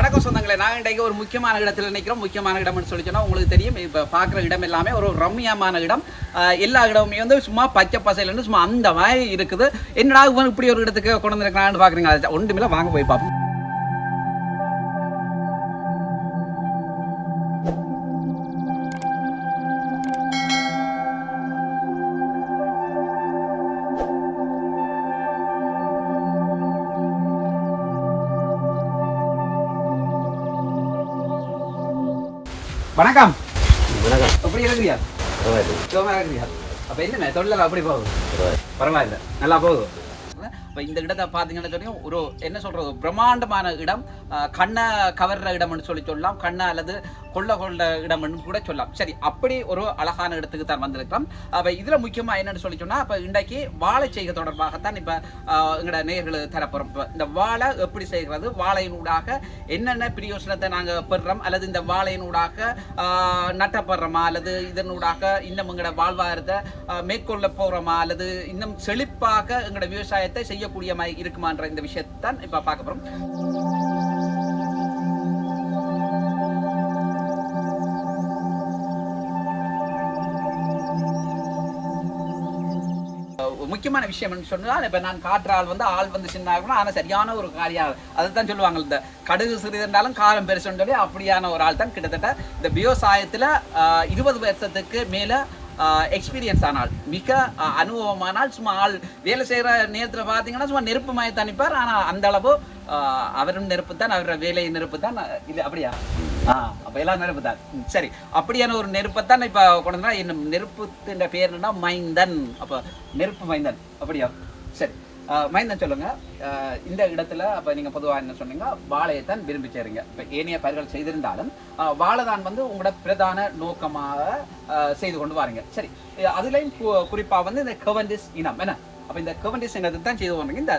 வணக்கம் சொந்தங்களே நாங்கள் இன்றைக்கு ஒரு முக்கியமான இடத்துல நிற்கிறோம் முக்கியமான இடம்னு சொல்லி சொன்னால் உங்களுக்கு தெரியும். இப்போ பார்க்குற இடம் எல்லாமே ஒரு ரம்மியமான இடம். எல்லா இடமுமே வந்து சும்மா பச்சை பசையிலேருந்து சும்மா அந்த மாதிரி இருக்குது. என்னடா இப்படி ஒரு இடத்துக்கு கொண்டு வந்திருக்கான்னு பார்க்குறீங்க ஒன்றுமில்ல வாங்க போய் பார்ப்போம். வணக்கம். வணக்கம். எப்படி இருக்கிறியா சுகமாக இருக்கிறியா அப்போ என்ன தொழிலெல்லாம் அப்படி போகுது? பரவாயில்லை. நல்லா போகுது. இப்போ இந்த இடத்தை பார்த்தீங்கன்னு தெரியும் ஒரு என்ன சொல்றது பிரம்மாண்டமான இடம் கண்ணை கவர்ற இடம்னு சொல்லி சொல்லலாம். கண்ணை அல்லது கொள்ள கொள்ள இடம்னு கூட சொல்லலாம். சரி அப்படி ஒரு அழகான இடத்துக்கு தான் வந்திருக்கிறோம். அப்போ இதில் முக்கியமாக என்னென்னு சொல்லி சொன்னால் இப்போ இன்றைக்கு வாழை செய்கை தொடர்பாகத்தான் இப்போ எங்களோட நேர்கள் தரப்போகிறோம் இப்போ இந்த வாழை எப்படி செய்கிறது வாழையினூடாக என்னென்ன பிரயோசனத்தை நாங்கள் பெறுறோம் அல்லது இந்த வாழையினூடாக ஆஹ், நட்டப்படுறோமா அல்லது இதனூடாக இன்னும் எங்களோட வாழ்வாதாரத்தை மேற்கொள்ள போகிறோமா அல்லது இன்னும் செழிப்பாக எங்களோட விவசாயத்தை செய்யக்கூடிய மாதிரி இருக்குமான்ற இந்த விஷயத்தான் இப்போ பார்க்க போகிறோம் முக்கியமான விஷயம் சொன்னால் இப்போ நான் காட்டுற ஆள் வந்து ஆள் வந்து சின்ன ஆகணும் ஆனால் சரியான ஒரு காரியம் அதை தான் சொல்லுவாங்க இந்த கடுகு சிறிதென்றாலும் காரம் பெருசுன்னு சொல்லி அப்படியான ஒரு ஆள் தான் கிட்டத்தட்ட இந்த விவசாயத்தில் இருபது வருஷத்துக்கு மேலே எக்ஸ்பீரியன்ஸ் ஆனால் மிக அனுபவமானால் சும்மா ஆள் வேலை செய்கிற நேரத்தில் பார்த்தீங்கன்னா சும்மா நெருப்பு மாய தணிப்பார். ஆனால் அந்த அளவு அவரும் நெருப்பு தான் அவரோட வேலை நெருப்பு தான் இது அப்படியா? ஆ அப்போ எல்லாம் நெருப்பு தான் ம், சரி. அப்படியான ஒரு நெருப்பை தான் இப்போ கொண்டு வந்தா இன்னும் நெருப்புன்ற பேர் என்னன்னா மைந்தன். அப்போ நெருப்பு மைந்தன். அப்படியா? சரி. மைந்தன் சொல்லுங்க. இந்த இடத்துல அப்போ நீங்கள் பொதுவாக என்ன சொன்னீங்க? வாழையை தான் விரும்பி சேருங்க. இப்போ ஏனைய பயிர்கள் செய்திருந்தாலும் வாழை தான் வந்து உங்களோட பிரதான நோக்கமாக செய்து கொண்டு வாருங்க. சரி. அதுலேயும் குறிப்பாக வந்து இந்த கவண்டிஸ் இனம் என்ன? அப்போ இந்த கவண்டிஸ் இனத்தை தான் செய்து வந்தீங்க இந்த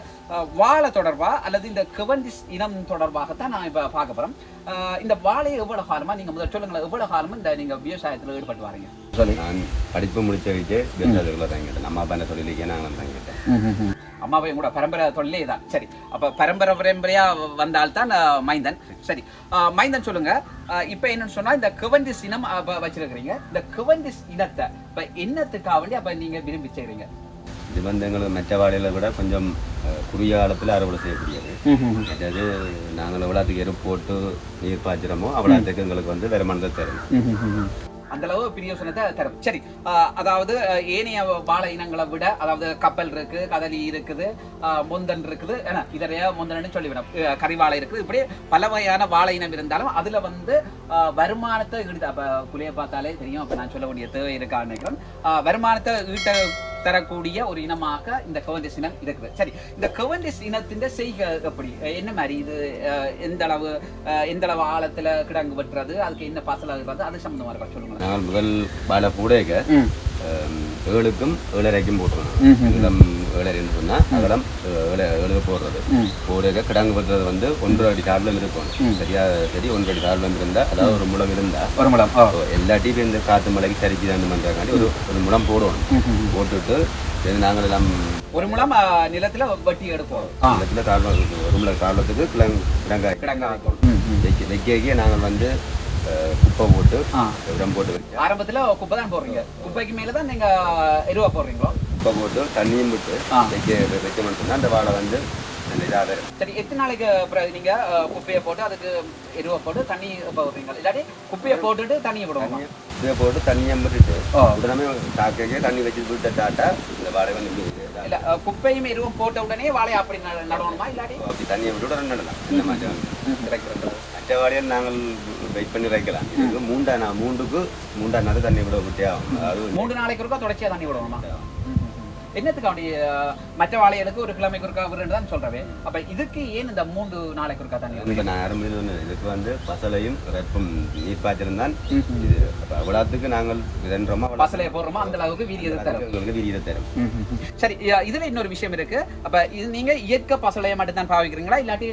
வாழை தொடர்பாக அல்லது இந்த கவண்டிஸ் இனம் தொடர்பாகத்தான் நான் இப்போ பார்க்க போகிறோம் இந்த வாழையை எவ்வளோ காலமாக நீங்கள் முதல் சொல்லுங்களேன் எவ்வளோ காலமாக இந்த நீங்கள் விவசாயத்தில் ஈடுபட்டு வரீங்க? சொல்லி. நான் படிப்பு முடிச்ச வச்சு விவசாயத்துக்குள்ள தங்கிட்டேன் நம்ம அப்பா என்ன சொல்லியிருக்கேன் நாங்களும் தங்கிட்டேன் அம்மாவை கூட பரம்பரை தொல்லே தான் சரி. அப்போ பரம்பரை பரம்பரையா வந்தால் தான் அஹ், மைந்தன். சரி. மைந்தன் சொல்லுங்க. இப்போ என்னன்னு சொன்னா இந்த குவண்டிஸ் இனம் வச்சிருக்கிறீங்க. இந்த குவண்டிஸ் இனத்தை இப்போ என்னத்துக்காக வேண்டி அப்போ நீங்க விரும்பி செய்றீங்க? இது வந்து எங்களுக்கு மெச்ச வாழையில விட கொஞ்சம் குறுகிய காலத்தில் அறுவடை செய்யக்கூடியது. அதாவது நாங்கள் எவ்வளோத்துக்கு எரு போட்டு நீர் பாய்ச்சிறோமோ அவ்வளோத்துக்கு எங்களுக்கு வந்து வருமானத்தை தரும். அந்த அளவு பிரியோசனத்தை தரும். சரி அதாவது ஏனைய வாழை இனங்களை விட அதாவது கப்பல் இருக்கு கதலி இருக்குது முந்தன் இருக்குது என்ன இதரைய முந்தன்னு சொல்லிவிடும். அஹ், கரிவாழை இருக்குது. இப்படி பல வகையான வாழை இனம் இருந்தாலும் அதுல வந்து அஹ், வருமானத்தை ஈடு அப்ப புளிய பார்த்தாலே தெரியும் அப்ப நான் சொல்ல வேண்டிய தேவை இருக்கான்னு நினைக்கிறேன் வருமானத்தை ஈட்ட தரக்கூடிய ஒரு இனமாக இந்த கவண்டிஸ் இனம் இருக்குது. சரி இந்த கவண்டிஸ் இனத்தின் செய்கை எப்படி? என்ன மாதிரி இது? எந்த அளவு எந்த அளவு ஆழத்துல கிடங்கு வெட்டுறது? அதுக்கு என்ன பசலாகிறது அது சம்பந்தமா இருக்கா? சொல்லுங்களேன் நாங்கள் முதல் பூடைக்க ம். ஏழுக்கும் ஏழரைக்கும் போட்டுருவோம் இளம் ஏழரைன்னு சொன்னால் அகலம் ஏழு போடுறது. பூடைக்க கிடங்கு வெட்டுறது வந்து ஒன்றரை அடி தாழ்லம் இருக்கும். சரியா சரி ஒன்றரை அடி தாழ்லம் இருந்தால் அதாவது ஒரு முளம் இருந்தால் ஒரு முலம் எல்லா டீப்பும் இந்த காற்று மலைக்கு சரிக்கு தான் பண்ணுறதுக்காண்டி ஒரு ஒரு முளம் போடுவோம் போட்டுட்டு நாங்கள் எல்லாம் ஒரு முலம் ஆ, நிலத்துல வட்டி எடுப்போம். இடத்துல தாழ்வம் ஒரு முளம் தாழ்வத்துக்கு கிழங்கு கிடங்காய் கிடங்கா வைக்க வைக்க வைக்க நாங்கள் வந்து குப்பை போட்டு. உரம் போட்டு ஆரம்பத்துல குப்பை தான் போடுறீங்க. குப்பைக்கு மேல தான் நீங்க எருவா போடுறீங்களோ? குப்பை போட்டு தண்ணியும் விட்டு. வைக்க வைக்கணும்னு சொன்னால் அந்த வாழை வந்து அந்த இதாக வரும் சரி எத்தனை நாளைக்கு அப்புறம் நீங்க ஆ, குப்பையை போட்டு அதுக்கு எருவா போட்டு தண்ணி போடுறீங்க இல்லாட்டி குப்பையை போட்டுட்டு தண்ணியை விடுவோமா இதை போட்டு தண்ணியும் விட்டுட்டு. உடனே தாக்கையே தண்ணி வச்சு விட்டு டாட்டா இந்த வாழை வந்து. இல்ல குப்பையும் எருவும் போட்ட உடனே வாழையை அப்படி நட- நடணுமா இல்லாட்டி அப்படி தண்ணியை விட்டு உடனே நடலாம் இந்த மாதிரி. கிடைக்கிறது மற்ற வாழையில் நாங்கள் வெயிட் பண்ணி வைக்கலாம் இது மூண்டா நான் மூண்டுக்கு மூண்டா நாள் தண்ணி விட விட்டே ஆகும் மூணு நாளைக்கு ஒருக்கா தொடர்ச்சியா தண்ணி விடணுமா என்னத்துக்கு அப்படி மற்ற வாழைகளுக்கு ஒரு கிழமைக்கு ஒருக்கா விடுன்னு தான் சொல்றவே. அப்ப இதுக்கு ஏன் இந்த மூன்று நாளைக்கு ஒருக்கா தண்ணி? இப்போ நான் ஆரம்பிச்சது ஒன்று இதுக்கு வந்து பசலையும் ரெப்பும் நீர் பாய்ச்சலும் தான். இது அவ்வளோத்துக்கு நாங்கள் இதன்றோமோ பசலையை போடுறோமா அந்த அளவுக்கு எதிர்த்து தரும். உங்களுக்கு வீதியை தரும். சரி இதுல இன்னொரு விஷயம் இருக்கு. அப்ப இது நீங்க இயற்கை பசலையை மட்டும் தான் பாவிக்கிறீங்களா? இல்லாட்டி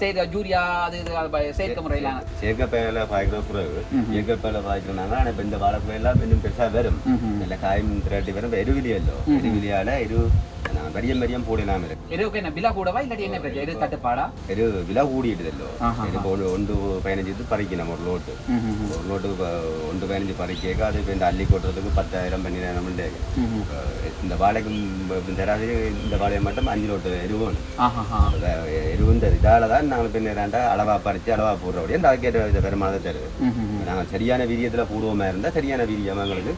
செயற்கை ஜூரியா அது இது அது ப- செயற்கை முறையில? செயற்கை பயில பாய்க்கிற குறைவு இயற்கை பயில பாய்க்கிறனாங்க ஆனால் இப்போ இந்த வாழைப்பயிலாம் இன்னும் பெருசாக வரும். இல்லை காயும் திரட்டி வரும் எருவிலியல்லோ எருவிலியால் எரு நாங்கள் பெரியம் பெரியம் போடலாம் இருக்கு விலை கூடவா இல்லாட்டி என்ன பிரச்சனை எரு தட்டுப்பாடா எரு விலை. எரு இப்போ ஒன்று ஒன்று பதினஞ்சு இது பறிக்கணும் ஒரு லோட்டு ஒரு லோட்டு ஒன்று பதினஞ்சு பறிக்க அது இப்போ இந்த அள்ளி கொட்டுறதுக்கு பத்தாயிரம் பன்னிரெண்டாயிரம் இந்த வாழைக்கு தராது இந்த வாழையை மட்டும் அஞ்சு லோட்டு எருவும் எருவுந்த இதால தான் நாங்கள் பின்ன ரெண்டா அளவா பறித்து அளவா போடுறபடியே அந்த அதுக்கேற்ற வருமானத்தை தருது நாங்கள் சரியான வீரியத்தில் போடுவோமா இருந்தால் சரியான வீரியம் எங்களுக்கு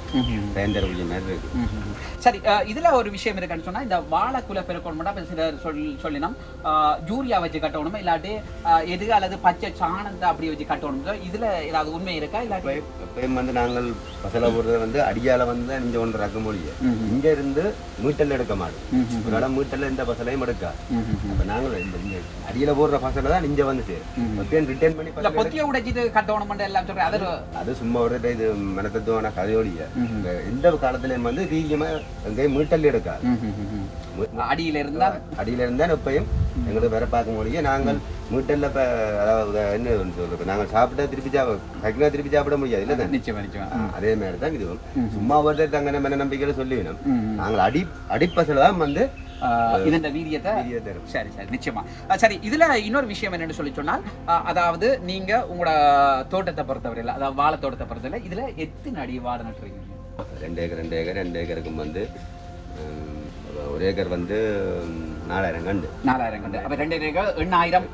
பயன்தரக்கூடிய மாதிரி இருக்கு. சரி இதுல ஒரு விஷயம் இருக்குன்னு சொன்னா இந்த வாழைக்குலை பெருக்கணும் மட்டும் சிலர் சொல் சொல்லினோம். யூரியா வச்சு கட்டணும் இல்லாட்டி எது அல்லது பச்சை சாணத்தை அப்படி வச்சு கட்டணும். இதுல ஏதாவது உண்மை இருக்கா இல்லாட்டி? எப்பயும் வந்து நாங்கள் பசலை போடுறது வந்து அடியால வந்து இங்க ஒன்று ரக்க மொழிய. இங்க இருந்து மீட்டல் எடுக்க மாட்டோம். ஒரு இடம் மீட்டல்ல இந்த பசலையும் எடுக்கா. அப்ப நாங்கள் இந்த அடியில போடுற பசலை தான் இங்க வந்து சேரும். ரிட்டர்ன் பண்ணி பொத்திய உடைச்சிட்டு கட்டணும் எல்லாம் அது ஒரு- அது சும்மா ஒரு இது மெனத்தத்துவான கதையோடைய இந்த எந்த காலத்துலயும் வந்து வீரியமா எங்கேயும் மீட்டல் எடுக்கா அடியில இருந்தா அடியில இருந்தா எப்பயும் எங்களுக்கு வேற பார்க்க முடியும் நாங்கள் மீட்டல்ல அதாவது என்ன சொல்றது நாங்கள் சாப்பிட்டா திருப்பி சாப்பிட திருப்பி சாப்பிட முடியாது இல்லை நிச்சயமா நிச்சயமா அதே மாதிரி தான் இதுவும் சும்மா ஒரு தங்க மன நம்பிக்கையில சொல்லிவிடும் நாங்கள் அடி அடிப்பசில தான் வந்து வீரிய தரும். சரி சரி நிச்சயமா. சரி இதுல இன்னொரு விஷயம் என்னன்னு சொல்லி சொன்னால் அதாவது நீங்க உங்களோட தோட்டத்தை பொறுத்தவரையில அதாவது வாழை தோட்டத்தை பொறுத்தவரையில இதுல எத்தனை அடி வாழை நட்டுறீங்க ரெண்டு ஏக்கர் ரெண்டு ஏக்கர் ரெண்டு ஏக்கருக்கும் வந்து ஒரு ஏக்கர் வந்து நாலாயிரம் கண்டு. நாலாயிரம் கண்டு. அப்ப ரெண்டு ஏக்கர் எண்ணாயிரம்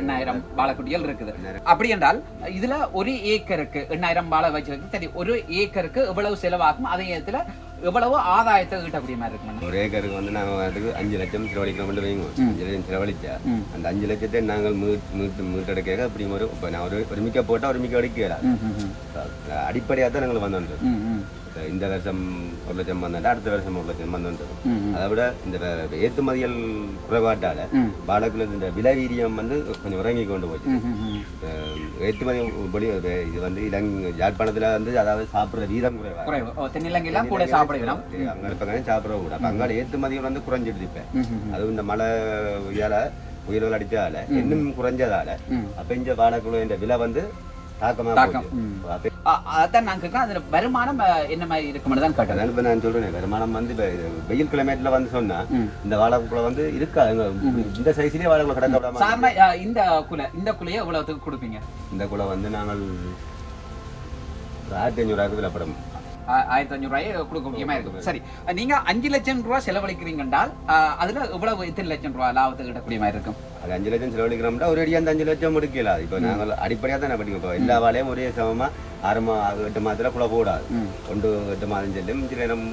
எண்ணாயிரம் வாழைக்குட்டிகள் இருக்குது. அப்படி என்றால் இதுல ஒரு ஏக்கருக்கு எண்ணாயிரம் வாழை வச்சிருக்கு சரி ஒரு ஏக்கருக்கு எவ்வளவு செலவாகும்? அதே நேரத்துல எவ்வளவு ஆதாயத்தை ஈட்டக்கூடிய மாதிரி இருக்கும் ஒரு ஏக்கருக்கு வந்து நாங்கள் அதுக்கு அஞ்சு லட்சம் செலவழிக்கிறோம் மட்டும் வைங்க. அஞ்சு லட்சம் செலவழிச்சா அந்த அஞ்சு லட்சத்தை நாங்கள் மீட் மீட்டு மீட்டெடுக்க அப்படி ஒரு இப்போ நான் ஒரு ஒரு மிக்க போட்டால் ஒரு மிக்க அடிக்கலாம் அடிப்படையாக தான் நாங்கள் வந்தோம். இந்த வருஷம் ஒரு லட்சம் வந்தா அடுத்த வருஷம் ஒரு லட்சம் வந்தோம் அதை விட இந்த ஏற்றுமதிகள் குறைபாட்டால வாழைக்குள்ள இந்த விலை வீரியம் வந்து கொஞ்சம் உறங்கி கொண்டு போச்சு. ஏற்றுமதி வெளி இது வந்து இலங் யாழ்ப்பாணத்துல வந்து அதாவது சாப்பிடுற வீதம் குறைவா? தென்னிலங்கையெல்லாம் கூட சாப்பிடுகிறோம் அங்க இருப்பாங்க சாப்பிட கூட அப்ப அங்கால ஏற்றுமதிகள் வந்து குறைஞ்சிடுது இப்ப. அதுவும் இந்த மழை இதால புயல்கள் அடிச்சதால இன்னும் குறைஞ்சதால அப்ப இந்த இந்த விலை வந்து தாக்கமா அதான் நான் கேட்கிறேன் அதுல வருமானம் என்ன மாதிரி இருக்கும்னு தான் கேட்டேன். அதான் இப்ப நான் சொல்றேன் வருமானம் வந்து வெயில் கிளைமேட்ல வந்து சொன்னா இந்த வாழைக்குள்ள வந்து இருக்காது. இந்த சைஸ்லயே வாழைக்குள்ள கிடக்க விடாம இந்த குலை இந்த குலையை எவ்வளவுக்கு கொடுப்பீங்க? இந்த குலை வந்து நாங்கள் ஆயிரத்தி விலைப்படும் ஆ- ஆயிரத்தி அஞ்சூறு ரூபாயை கொடுக்க முடியுமா இருக்கும். சரி. நீங்க அஞ்சு லட்சம் ரூபாய் செலவழிக்கிறீங்க அஹ், அதுல எவ்வளவு எத்தனை லட்சம் ரூபாய் லாபத்துக்கு கிட்டக்கூடிய மாதிரி இருக்கும்? அது அஞ்சு லட்சம் செலவழிக்கிறோம்னா ஒரு அடி அந்த அஞ்சு லட்சம் முடிக்கல இப்போ நாங்கள் அடிப்படையாக தான் படிக்கும் இப்போ எல்லா வேலையும் ஒரே சமமா ஆறு மா எட்டு மாதத்துல குழ போடாது ஒன்று எட்டு மாதம் செல்லும்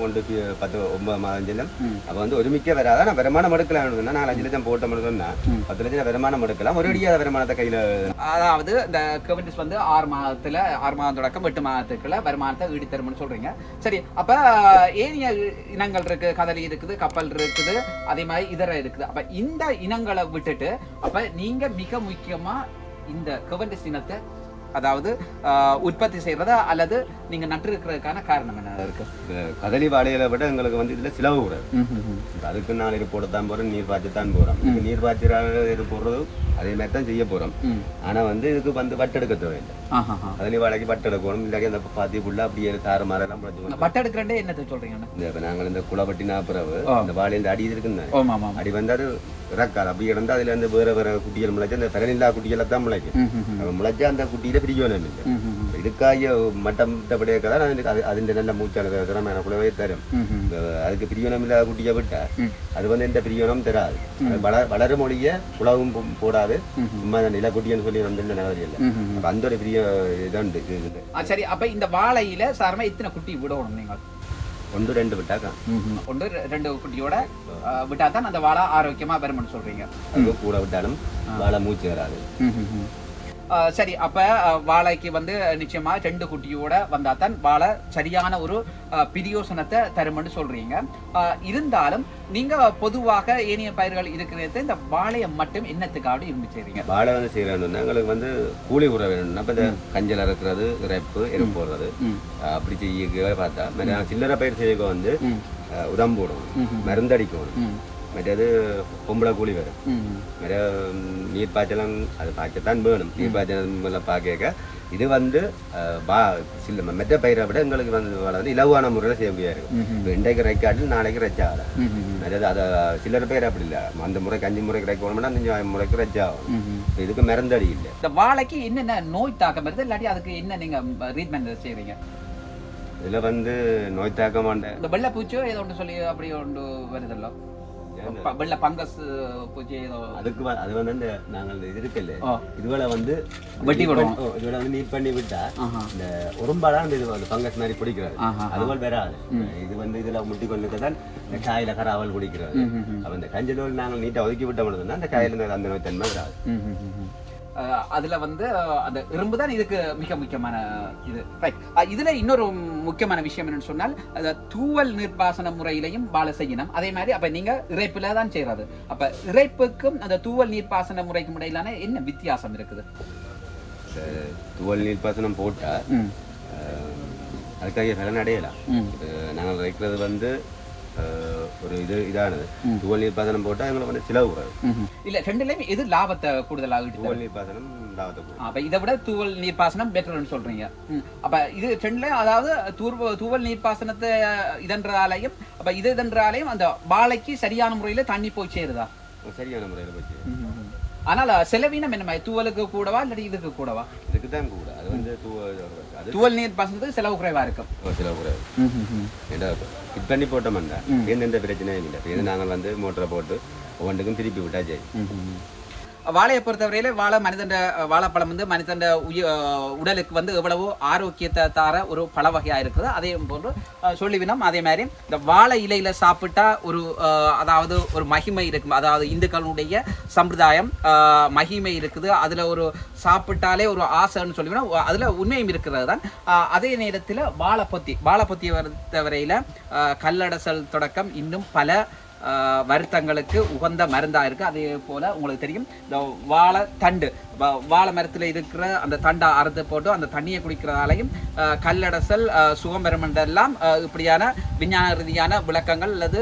ஒன்று பத்து ஒன்பது மாதம் செல்லும் அப்போ வந்து ஒருமிக்க வராது ஆனால் வருமானம் எடுக்கலாம் அஞ்சு லட்சம் போட்டோம்னு சொன்னா பத்து லட்சம் வருமானம் எடுக்கலாம் ஒரு அடியாக வருமானத்தை கையில் அதாவது இந்த கவர்னஸ் வந்து ஆறு மாதத்துல ஆறு மாதம் தொடக்கம் எட்டு மாதத்துக்குள்ள வருமானத்தை ஈடு தரும்னு சொல்றீங்க. சரி அப்ப ஏனைய இனங்கள் இருக்கு கதலி இருக்குது கப்பல் இருக்குது அதே மாதிரி இதர இருக்குது அப்ப இந்த இனங்களை விட்டுட்டு அப்ப நீங்க மிக முக்கியமா இந்த கவர்னஸ் இனத்தை அதாவது உற்பத்தி செய்யறதா அல்லது நீங்க நட்டிருக்கிறதுக்கான காரணம் என்ன இருக்கு? கதலி வாழையில விட எங்களுக்கு வந்து இதில் செலவு கூடாது அதுக்கு நாலு இது போடத்தான் போகிறோம் நீர் பாய்ச்சத்தான் போகிறோம் இதுக்கு நீர் பாய்ச்சிறாங்க இது போடுறது அதே மாதிரி தான் செய்ய போகிறோம் ஆனால் வந்து இதுக்கு வந்து வட்டெடுக்க தேவையில்லை. ஆஹாஹா. கதலி வாழைக்கு வட்டெடுக்கணும் இல்லாட்டி அந்த பாத்தி புள்ள அப்படியே தாறு மாறெல்லாம் இந்த பட்டை எடுக்கிறேன்டே என்னத்தை சொல்றீங்க இந்த இப்ப நாங்கள் இந்த குளப்பட்டி நாப்புறவு. இந்த வாழை இந்த அடி இருக்குன்னு அடி வந்து அது இறக்காது. அப்படி கிடந்தா அதுல இருந்து வேற வேற குட்டிகள் முளைச்சு அந்த பகனில்லா குட்டிகளை தான் முளைக்கும். முளைச்சா அந்த குட்டியில பிரிக்கணும் இல்லை. இதுக்காக மட்டப்படியே கதை நான் இதுக்கு அது அதிന്റെ நல்ல மூச்சான திறமையான குலவே தரும் இந்த அதுக்கு பிரியோனம் இல்லாத குட்டியை விட்டா அது வந்து எந்த பிரியோனம் தராது வள வளரும் மொழிய போ- போடாது சும்மா நிலக்குட்டின்னு சொல்லி வந்து நிலவரி இல்லை அப்ப அந்த ஒரு பெரிய இதாண்டு சரி அப்ப இந்த வாழையில சாரமா இத்தனை குட்டி விடணும் நீங்க ஒன்று ரெண்டு விட்டாக்கா ஒன்று ரெண்டு குட்டியோட விட்டா தான் அந்த வாழை ஆரோக்கியமா வரும்னு சொல்றீங்க அது கூட விட்டாலும் வாழை மூச்சு வராது சரி அப்ப வாழைக்கு வந்து நிச்சயமா ரெண்டு குட்டியோட வந்தா தான் வாழை சரியான ஒரு பிரியோசனத்தை தரும்னு சொல்றீங்க. ஆ, இருந்தாலும் நீங்க பொதுவாக ஏனைய பயிர்கள் இருக்கிறது இந்த வாழையை மட்டும் என்னத்துக்காக விரும்பி செய்றீங்க? வாழை வந்து செய்யறோம்னா எங்களுக்கு வந்து கூலி உர வேணும்னா இப்போ இந்த கஞ்சல் அறுக்கிறது இறைப்பு எறும்பு போடுறது. அப்படி செய்ய பார்த்தா சில்லறை பயிர் செய்ய வந்து அஹ் உரம் போடணும் மருந்தடிக்கணும் மற்றது பொம்பளை கூலி வரும் மற்ற நீர் பாய்ச்சலாம் அது பாய்ச்சத்தான் வேணும் நீர் பாய்ச்சல் பார்க்க இது வந்து பா சில மற்ற பயிரை விட எங்களுக்கு வந்து வந்து இலவான முறையில் செய்ய முடியாது இப்போ இன்றைக்கு ரெக்கார்டில் நாளைக்கு ரெச்சா ஆகலாம் மற்றது அதை சிலர் பேர் அப்படி இல்லை அந்த முறைக்கு அஞ்சு முறைக்கு ரெக்க வேணும்னா அஞ்சு முறைக்கு ரெச்சா ஆகும் இதுக்கு மருந்தடி இல்லை இந்த வாழைக்கு என்னென்ன நோய் தாக்கம் வருது இல்லாட்டி அதுக்கு என்ன நீங்க ட்ரீட்மெண்ட் செய்றீங்க இதில் வந்து நோய் தாக்கமாண்ட இந்த வெள்ளை பூச்சியோ ஏதோ ஒன்று சொல்லி அப்படி ஒன்று வருதല്ലോ ப- வெள்ளை பங்கஸ் ஏதோ. அதுக்கு அது வந்து இந்த நாங்கள் இது இருக்குல்ல. ஓ. இதுவரை வந்து வெட்டி விடுவோம். ஓ, இதுவரை வந்து நீட் பண்ணி விட்டா இந்த உரும்பாதான் இது வந்து பங்கஸ் மாதிரி பிடிக்கிறது. அதுபோல் வராது. இது வந்து இதுல முட்டி கொண்டு தான் இந்த காயில கராவல் குடிக்கிறது. அப்ப இந்த கஞ்ச நூல் நாங்கள் நீட்டா ஒதுக்கி விட்ட மட்டும்தான் அந்த காயில அந்த நோய் தன்மை வராது. அதுல வந்து அந்த இரும்பு தான் இதுக்கு மிக முக்கியமான இது. ரைட் இதுல இன்னொரு முக்கியமான விஷயம் என்னன்னு சொன்னால் அந்த தூவல் நீர்ப்பாசன முறையிலையும் வாழை செய்யணும். அதே மாதிரி அப்ப நீங்க இறைப்புல தான் செய்யறது. அப்ப இறைப்புக்கும் அந்த தூவல் நீர்ப்பாசன முறைக்கும் இடையிலான என்ன வித்தியாசம் இருக்குது? துவல் நீர் பாசனம் போட்டா ம். அஹ், அதுக்காக பலன் அடையலாம். நாங்கள் வைக்கிறது வந்து ஒரு இது இதானது துவல் நீர் பாசனம் போட்டா எங்களுக்கு வந்து செலவு ம்ஹும். இல்ல ரெண்டுலயுமே எது லாபத்தை கூடுதலாக துவல் நீர் பாசனம் லாபத்தை அப்ப இதை விட தூவல் நீர்ப்பாசனம் பெட்டர்னு சொல்றீங்க. அப்ப இது ரெண்டுல அதாவது தூர்வ தூவல் நீர்ப்பாசனத்தை இதன்றதாலையும் அப்ப இது இதன்றாலையும் அந்த வாழைக்கு சரியான முறையில தண்ணி போய் சேருதா சரியான முறையில் போச்சு ஆனால் செலவீனம் என்ன மாதிரி? தூவலுக்கு கூடவா இல்லாட்டி இதுக்கு கூடவா? இதுக்கு தான் கூட. அது வந்து துவல் நீர் பாசனத்துக்கு செலவு குறைவா இருக்கும். செலவு குறைவு. ஃபிட் பண்ணி போட்டோம்னா எந்த பிரச்சனையும் இல்லை. இது நாங்கள் வந்து மோட்டரை போட்டு ஒவ்வொன்றுக்கும் திருப்பி விட்டா சரி. வாழையை பொறுத்தவரையில வாழை மனிதண்ட வாழைப்பழம் வந்து மனிதண்ட உய உடலுக்கு வந்து எவ்வளவோ ஆரோக்கியத்தை தார ஒரு பழ வகையாக இருக்குது. அதே போன்று அஹ், சொல்லிவினோம் அதே மாதிரி இந்த வாழை இலையில சாப்பிட்டா ஒரு அதாவது ஒரு மகிமை இருக்கும். அதாவது இந்துக்களுடைய சம்பிரதாயம் மகிமை இருக்குது. அதில் ஒரு சாப்பிட்டாலே ஒரு ஆசைன்னு சொல்லிவினோம் அதில் உண்மையும் இருக்கிறது தான். அதே நேரத்தில் வாழைப்பத்தி. வாழைப்பத்தியை பொறுத்தவரையில் கல்லடசல் தொடக்கம் இன்னும் பல வருத்தங்களுக்கு உகந்த மருந்தா இருக்கு. அதே போல உங்களுக்கு தெரியும் இந்த வாழை தண்டு வாழை மரத்துல இருக்கிற அந்த தண்டை அறுத்து போட்டு அந்த தண்ணியை குடிக்கிறதாலையும் கல்லடசல் ஆஹ் சுகம் பெறுமென்றெல்லாம் ஆஹ் இப்படியான விஞ்ஞான ரீதியான விளக்கங்கள் அல்லது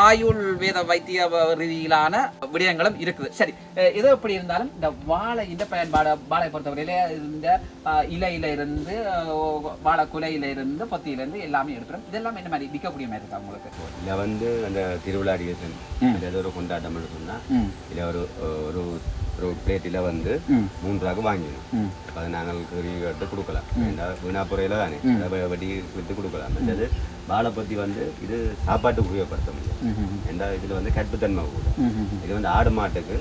ஆயுள் வேத வைத்திய ரீதியிலான விடயங்களும் இருக்குது. சரி எது எப்படி இருந்தாலும் இந்த வாழை இந்த பயன்பாடு வாழை பொறுத்தவரையில இந்த இலையில இருந்து வாழை குலையில இருந்து பத்தியில இருந்து எல்லாமே எடுக்கிறோம். இதெல்லாம் என்ன மாதிரி விற்கக்கூடிய மாதிரி இருக்கா உங்களுக்கு? இல்லை வந்து அந்த திருவிழா டிகேஷன் ஏதோ ஒரு கொண்டாட்டம் சொன்னா ம். இல்லை ஒரு ஒரு ஒரு பிளேட்டில் வந்து ம். மூன்று ரூபாய்க்கு வாங்கிடும் அப்போ அதை நாங்கள் எடுத்து கொடுக்கலாம் வீணாப்புறையில் தானே அதை வெட்டி விற்று கொடுக்கலாம் மற்றது வாழைப்பத்தி வந்து இது சாப்பாட்டுக்கு உபயோகப்படுத்த முடியும். ஏன்னா இதில் வந்து கற்புத்தன்மை கூட. இது வந்து ஆடு மாட்டுக்கு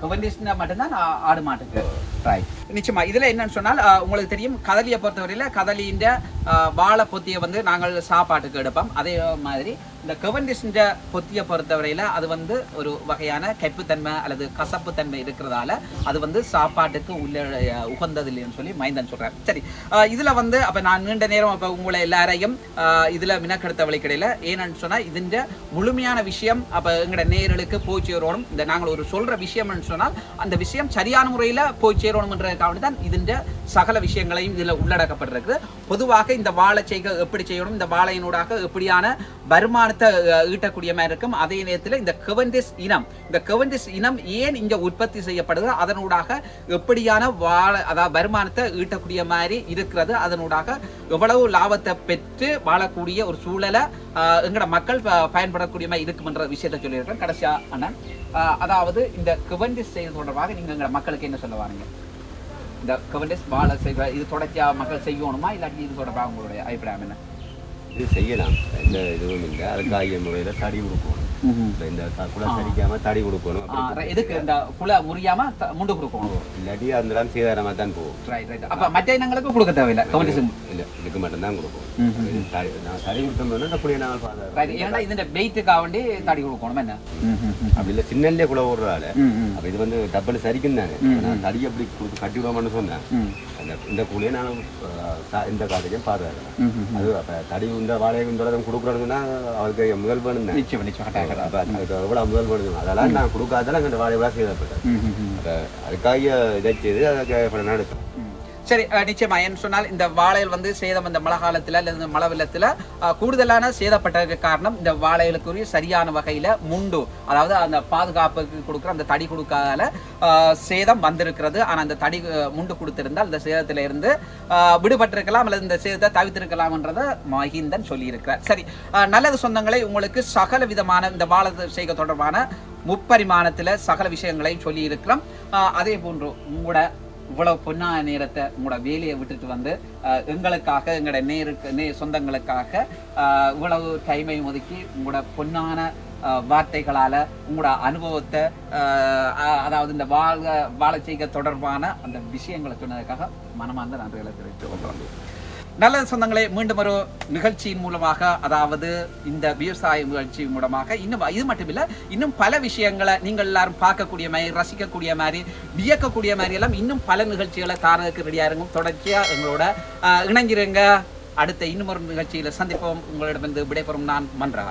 கவர்னிஸ்னா மட்டும்தான் ஆடு மாட்டுக்கு ரைட் நிச்சயமா இதுல என்னன்னு சொன்னால் உங்களுக்கு தெரியும் கதலியை பொறுத்தவரையில கதலின்ற வாழை பொத்தியை வந்து நாங்கள் சாப்பாட்டுக்கு எடுப்போம் அதே மாதிரி இந்த கவர்னிஸ்ன்ற பொத்தியை பொறுத்தவரையில் அது வந்து ஒரு வகையான கெப்புத்தன்மை அல்லது கசப்புத்தன்மை இருக்கிறதால அது வந்து சாப்பாட்டுக்கு உள்ள அஹ், உகந்தது இல்லைன்னு சொல்லி மைந்தன் சொல்கிறார் சரி இதில் வந்து அப்போ நான் நீண்ட நேரம் அப்போ உங்களை எல்லாரையும் இதில் மினக்கெடுத்த வழிக்கடையில ஏன்னு சொன்னால் இதுன்ற முழுமையான விஷயம் அப்போ எங்களோட நேர்களுக்கு போய் சேரணும். இந்த நாங்கள் ஒரு சொல்கிற விஷயம்னு சொன்னால் அந்த விஷயம் சரியான முறையில் போய் சேரணும்ன்றதுக்காக தான் இதுன்ற சகல விஷயங்களையும் இதில் உள்ளடக்கப்பட்டிருக்கு. பொதுவாக இந்த வாழை செய்க எப்படி செய்யணும் இந்த வாழையினூடாக எப்படியான வருமான அஹ், ஈட்டக்கூடிய மாதிரி இருக்கும். அதே நேரத்தில் இந்த கெவண்டிஸ் இனம் இந்த கெவண்டிஸ் இனம் ஏன் இங்கே உற்பத்தி செய்யப்படுது அதனூடாக எப்படியான வாழ அதாவது வருமானத்தை ஈட்டக்கூடிய மாதிரி இருக்கிறது. அதனூடாக எவ்வளவு லாபத்தை பெற்று வாழக்கூடிய ஒரு சூழலை எங்களோட மக்கள் ப- பயன்படக்கூடிய மாதிரி இருக்கும்ன்ற விஷயத்தை சொல்லியிருக்கேன். கடைசியா அண்ணன் அதாவது இந்த கெவண்டிஸ் செய்து தொடர்பாக நீங்கள் எங்களோட மக்களுக்கு என்ன சொல்ல வாருங்க? இந்த கெவண்டிஸ் வாழ செய்வ இது தொடர்ச்சியாக மக்கள் செய்யணுமா இல்லாட்டி இது தொடர்பாக உங்களுடைய அபிப்பிராயம் என்ன? இது செய்யலாம் எந்த இதுவும் இல்லை அதுக்காகிய முறையில் தடி கொடுக்கணும் இந்த குலை சரிக்காம தடி கொடுக்கணும். எதுக்கு இந்த குலை முறியாம முண்டு கொடுக்கணும் இல்லாட்டி அந்த இடம் சேதாரமாக தான் போகும் அப்ப மற்ற இனங்களுக்கு கொடுக்க தேவையில்லை கெவண்டிஸ் இல்லை இதுக்கு மட்டும்தான் தடி- நான் தடி கொடுத்தோம்னா இந்த புளியை ரைட் ஏன்னா இதுல வெயிட்டுக்காக வேண்டி தடி கொடுக்கணும் என்ன அப்படி இல்லை சின்னல்லே குலை விடுறாள். அப்போ இது வந்து டப்புன்னு சரிக்கும் தானே நான் தடி அப்படி கட்டி விடுவோம்னு சொன்னேன் இந்த கூலியை நான் இந்த காலத்தையும் பாதுகாக்கிறேன். அது அப்போ தடி இந்த வாழையை இந்த கொடுக்குறதுன்னா அவருக்கு முதல் வேணும் நிச்சயம் நிச்சயம் கட்டாயம் அப்போ அதுக்கு எவ்வளோ முதல் வேணும் அதெல்லாம் நான் கொடுக்காதால அந்த வாழை விழா செய்யப்பட்டேன். அப்போ அதுக்காக இதை செய்து அதுக்கு பணம் எடுத்தோம் ம். சரி நிச்சயமா. என்ன சொன்னால் இந்த வாழையில் வந்து சேதம் இந்த மழை காலத்தில் அல்லது இந்த மழை வெள்ளத்தில் கூடுதலான சேதப்பட்டதுக்கு காரணம் இந்த வாழைகளுக்குரிய சரியான வகையில் முண்டு. அதாவது அந்த பாதுகாப்புக்கு கொடுக்குற அந்த தடி கொடுக்காத சேதம் வந்திருக்கிறது. ஆனால் அந்த தடி முண்டு கொடுத்திருந்தால் அந்த சேதத்தில் இருந்து விடுபட்டிருக்கலாம் அல்லது இந்த சேதத்தை தவித்திருக்கலாம்ன்றதை மகிந்தன் சொல்லியிருக்கிறார். சரி நல்லது சொந்தங்களை உங்களுக்கு சகல விதமான இந்த வாழை செய்க தொடர்பான முப்பரிமாணத்தில் சகல விஷயங்களையும் சொல்லியிருக்கிறோம். அதே போன்று உங்களோட இவ்வளவு பொன்னான நேரத்தை உங்களோட வேலையை விட்டுட்டு வந்து எங்களுக்காக எங்களோட நேருக்கு நே சொந்தங்களுக்காக இவ்வளவு டைமை ஒதுக்கி உங்களோட பொன்னான வார்த்தைகளால் வார்த்தைகளால உங்களோட அனுபவத்தை அதாவது இந்த வாழ வாழ செய்க தொடர்பான அந்த விஷயங்களை சொன்னதுக்காக மனமார்ந்த நன்றிகளை தெரிவித்துக் கொள்கிறோம். நல்ல சொந்தங்களே மீண்டும் ஒரு நிகழ்ச்சியின் மூலமாக அதாவது இந்த விவசாய நிகழ்ச்சி மூலமாக இன்னும் இது மட்டும் இல்லை இன்னும் பல விஷயங்களை நீங்கள் எல்லாரும் பார்க்கக்கூடிய மாதிரி ரசிக்கக்கூடிய மாதிரி வியக்கக்கூடிய மாதிரி எல்லாம் இன்னும் பல நிகழ்ச்சிகளை தாரதுக்கு ரெடியாக இருக்கும் தொடர்ச்சியா எங்களோட இணைஞ்சிருங்க. அடுத்த இன்னும் ஒரு நிகழ்ச்சியில் சந்திப்போம். உங்களிடமிருந்து விடைபெறும் நான் மன்றா